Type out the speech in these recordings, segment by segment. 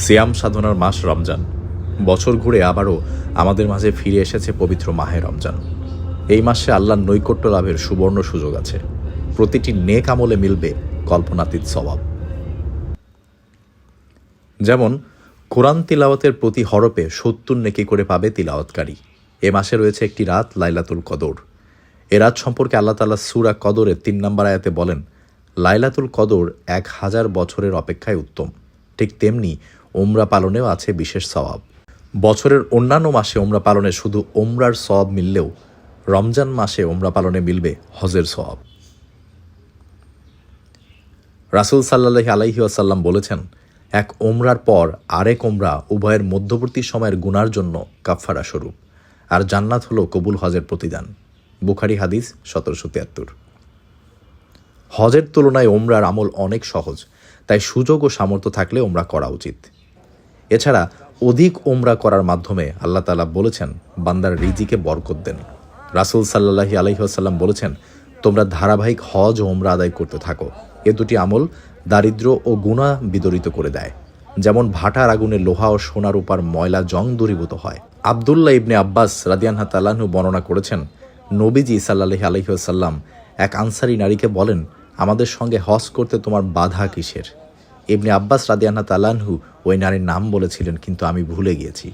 সিয়াম সাধনার মাস রমজান। বছর ঘুরে আবারও আমাদের মাঝে ফিরে এসেছে পবিত্র মাহে রমজান। এই মাসে আল্লাহর নৈকট্য লাভের সুবর্ণ সুযোগ আছে। প্রতিটি নেক আমলে মিলবে কল্পনাতীত স্বভাব। যেমন, কোরআন তিলাওয়াতের প্রতি হরপে সত্তর নেকি করে পাবে তিলাওয়াতকারী। এ মাসে রয়েছে একটি রাত, লাইলাতুল কদর। এ রাত সম্পর্কে আল্লাহ তালা সুরা কদরের তিন নম্বর আয়াতে বলেন, লাইলাতুল কদর এক হাজার বছরের অপেক্ষায় উত্তম। ঠিক তেমনি ওমরা পালনেও আছে বিশেষ সওয়াব। বছরের অন্যান্য মাসে ওমরা পালনে শুধু ওমরার সব মিললেও রমজান মাসে ওমরা পালনে মিলবে হজের সওয়াব। রাসুল সাল্লাহ আলাইহি আসাল্লাম বলেছেন, এক ওমরার পর আরেক ওমরা উভয়ের মধ্যবর্তী সময়ের গুনার জন্য কাফফারা স্বরূপ, আর জান্নাত হলো কবুল হজের প্রতিদান। বুখারি হাদিস সতেরোশো তিয়াত্তর। হজের তুলনায় ওমরার আমল অনেক সহজ, তাই সুযোগ ও সামর্থ্য থাকলে ওমরা করা উচিত। এছাড়া অধিক ওমরা করার মাধ্যমে আল্লাহ তালা বলেছেন, বান্দার রিজিকে বরকত দেন। রাসুল সাল্লাহি আলহিহাসাল্লাম বলেছেন, তোমরা ধারাবাহিক হজ ও ওমরা আদায় করতে থাকো। এ দুটি আমল দারিদ্র ও গুণা বিদরিত করে দেয়। যেমন ভাটার আগুনে লোহা ও সোনার উপার ময়লা জং দূরীভূত হয়। আবদুল্লাহ ইবনে আব্বাস রাদিয়ানহা তালাহু বর্ণনা করেছেন, নবীজি সাল্লাহ আলহিহাসাল্লাম এক আনসারি নারীকে বলেন, আমাদের সঙ্গে হজ করতে তোমার বাধা কিসের? ইবনে আব্বাস রাদিয়ানা তালানহু ওই নারীর নাম বলেছিলেন, কিন্তু আমি ভুলে গিয়েছি।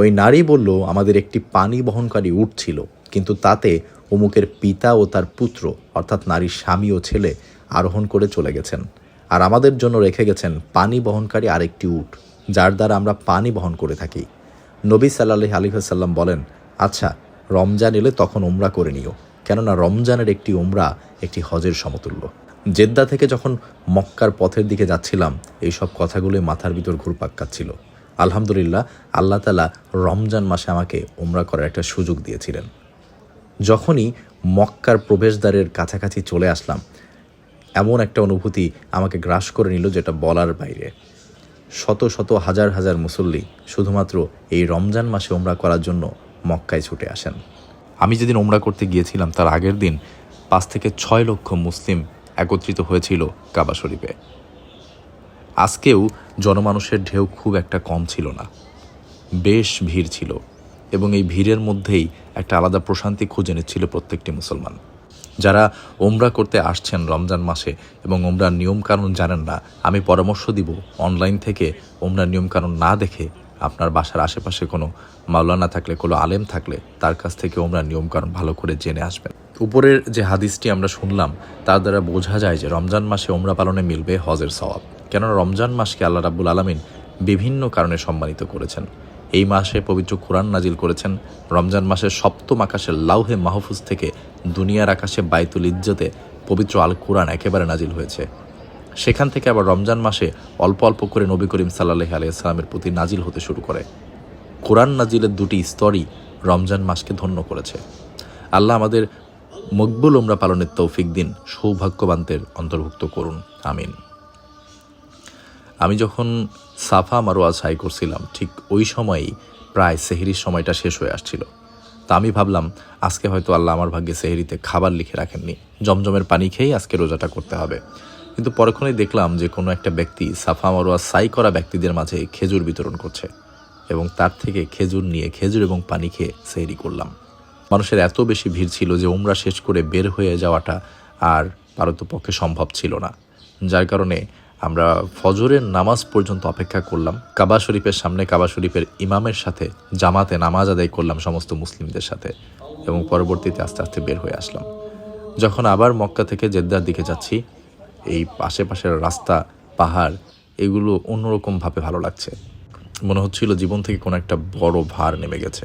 ওই নারী বলল, আমাদের একটি পানি বহনকারী উট ছিল, কিন্তু তাতে অমুকের পিতা ও তার পুত্র, অর্থাৎ নারীর স্বামী ও ছেলে, আরোহণ করে চলে গেছেন। আর আমাদের জন্য রেখে গেছেন পানি বহনকারী আরেকটি উট, যার দ্বারা আমরা পানি বহন করে থাকি। নবী সাল্লাহ আলিহাসাল্লাম বলেন আচ্ছা রমজান এলে তখন ওমরা করে নিও, কেননা রমজানের একটি ওমরা একটি হজের সমতুল্য। জেদ্দা থেকে যখন মক্কার পথের দিকে যাচ্ছিলাম এই সব কথাগুলো মাথার ভিতর ঘুরপাক খাচ্ছিল। আলহামদুলিল্লাহ, আল্লাহ তালা রমজান মাসে আমাকে ওমরা করার একটা সুযোগ দিয়েছিলেন। যখনই মক্কার প্রবেশদ্বারের কাছাকাছি চলে আসলাম, এমন একটা অনুভূতি আমাকে গ্রাস করে নিল যেটা বলার বাইরে। শত শত হাজার হাজার মুসল্লি শুধুমাত্র এই রমজান মাসে ওমরা করার জন্য মক্কায় ছুটে আসেন। আমি যেদিন ওমরা করতে গিয়েছিলাম, তার আগের দিন পাঁচ থেকে ছয় লক্ষ মুসলিম একত্রিত হয়েছিল কাবা শরীফে। আজকেও জনমানুষের ঢেউ খুব একটা কম ছিল না। বেশ ভিড় ছিল এবং এই ভিড়ের মধ্যেই একটা আলাদা প্রশান্তি খুঁজে নিচ্ছিল প্রত্যেকটি মুসলমান। যারা ওমরা করতে আসছেন রমজান মাসে এবং ওমরার নিয়মকানুন জানেন না, আমি পরামর্শ দিব অনলাইন থেকে ওমরার নিয়মকানুন না দেখে আপনার বাসার আশেপাশে কোনো মাওলানা থাকলে, কোনো আলেম থাকলে তার কাছ থেকে ওমরা নিয়মকানুন ভালো করে জেনে আসবেন। উপরের যে হাদিসটি আমরা শুনলাম, তার দ্বারা বোঝা যায় যে রমজান মাসে ওমরা পালনে মিলবে হজের সওয়াব। কেননা রমজান মাসকে আল্লাহ রাব্বুল আলমিন বিভিন্ন কারণে সম্মানিত করেছেন। এই মাসে পবিত্র কোরআন নাজিল করেছেন। রমজান মাসের সপ্তম আকাশের লাউহে মাহফুজ থেকে দুনিয়ার আকাশে বাইতুল ইজ্জতে পবিত্র আল কোরআন একেবারে নাজিল হয়েছে। সেখান থেকে আবার রমজান মাসে অল্প অল্প করে নবী করিম সাল্লাহ আলিয়াল্লামের প্রতি নাজিল হতে শুরু করে। কোরআন নাজিলের দুটি স্তরই রমজান মাসকে ধন্য করেছে। আল্লাহ আমাদের মকবুল ওমরা পালনের তৌফিক দিন সৌভাগ্যবানদের অন্তর্ভুক্ত করুন। আমিন। আমি যখন সাফা মারোয়া সাই করছিলাম, ঠিক ওই সময়ই প্রায় সেহেরির সময়টা শেষ হয়ে আসছিল। তা আমি ভাবলাম, আজকে হয়তো আল্লাহ আমার ভাগ্যে সেহেরিতে খাবার লিখে রাখেননি। জমজমের পানি খেয়েই আজকে রোজাটা করতে হবে। কিন্তু পরক্ষণেই দেখলাম যে কোনো একটা ব্যক্তি সাফা মারোয়া সাই করা ব্যক্তিদের মাঝে খেজুর বিতরণ করছে এবং তার থেকে খেজুর নিয়ে খেজুর এবং পানি খেয়ে সেহেরি করলাম। মানুষের এত বেশি ভিড় ছিল যে উমরা শেষ করে বের হয়ে যাওয়াটা আর পারতপক্ষে সম্ভব ছিল না। যার কারণে আমরা ফজরের নামাজ পর্যন্ত অপেক্ষা করলাম। কাবা শরীফের সামনে কাবা শরীফের ইমামের সাথে জামাতে নামাজ আদায় করলাম সমস্ত মুসলিমদের সাথে এবং পরবর্তীতে আস্তে আস্তে বের হয়ে আসলাম। যখন আবার মক্কা থেকে জেদ্দার দিকে যাচ্ছি, এই আশেপাশের রাস্তা, পাহাড়, এগুলো অন্যরকমভাবে ভালো লাগছে। মনে হচ্ছিল জীবন থেকে কোনো একটা বড় ভার নেমে গেছে।